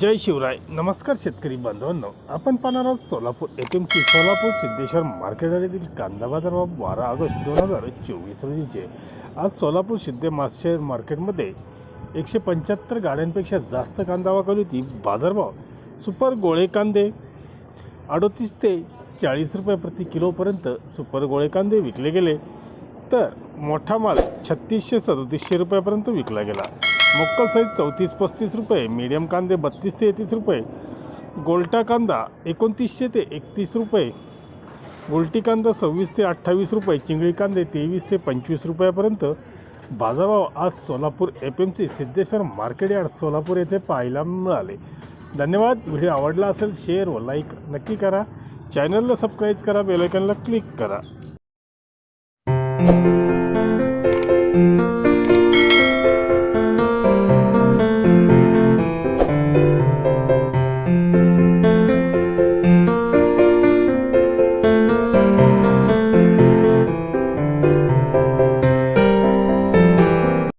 जय शिवराय. नमस्कार शेतकरी बांधवांनो. आपण पाहणार आहोत सोलापूर एटीएमची सोलापूर सिद्धेश्वर मार्केट येथील कांदा बाजार भाव बारा ऑगस्ट दोन हजार चोवीस रोजीचे आज सोलापूर सिद्धे मार्शेर मार्केटमध्ये एकशे पंच्याहत्तर गाड्यांपेक्षा जास्त कांदा वाकवली होती. बाजारभाव सुपर गोळे कांदे अडतीस ते चाळीस रुपये प्रति किलोपर्यंत सुपर गोळे कांदे विकले गेले. तर मोठा माल छत्तीसशे सदतीसशे रुपयापर्यंत विकला गेला. मोक्कल साईज चौतीस पस्तीस रुपये मीडियम कांदे बत्तीस ते एकतीस रुपये गोल्टा कांदा एकोणतीसशे ते एकतीस रुपये गोल्टी कांदा सव्वीस ते अठ्ठावीस रुपये चिंगळी कांदे तेवीस ते पंचवीस रुपयापर्यंत. बाजारभाव आज Solapur F M C Siddheshwar market yard Solapur येथे पाहायला मिळाले. धन्यवाद. व्हिडिओ आवडला असेल शेअर व लाईक नक्की करा. चॅनलला सबस्क्राईब करा बेलायकनला क्लिक करा.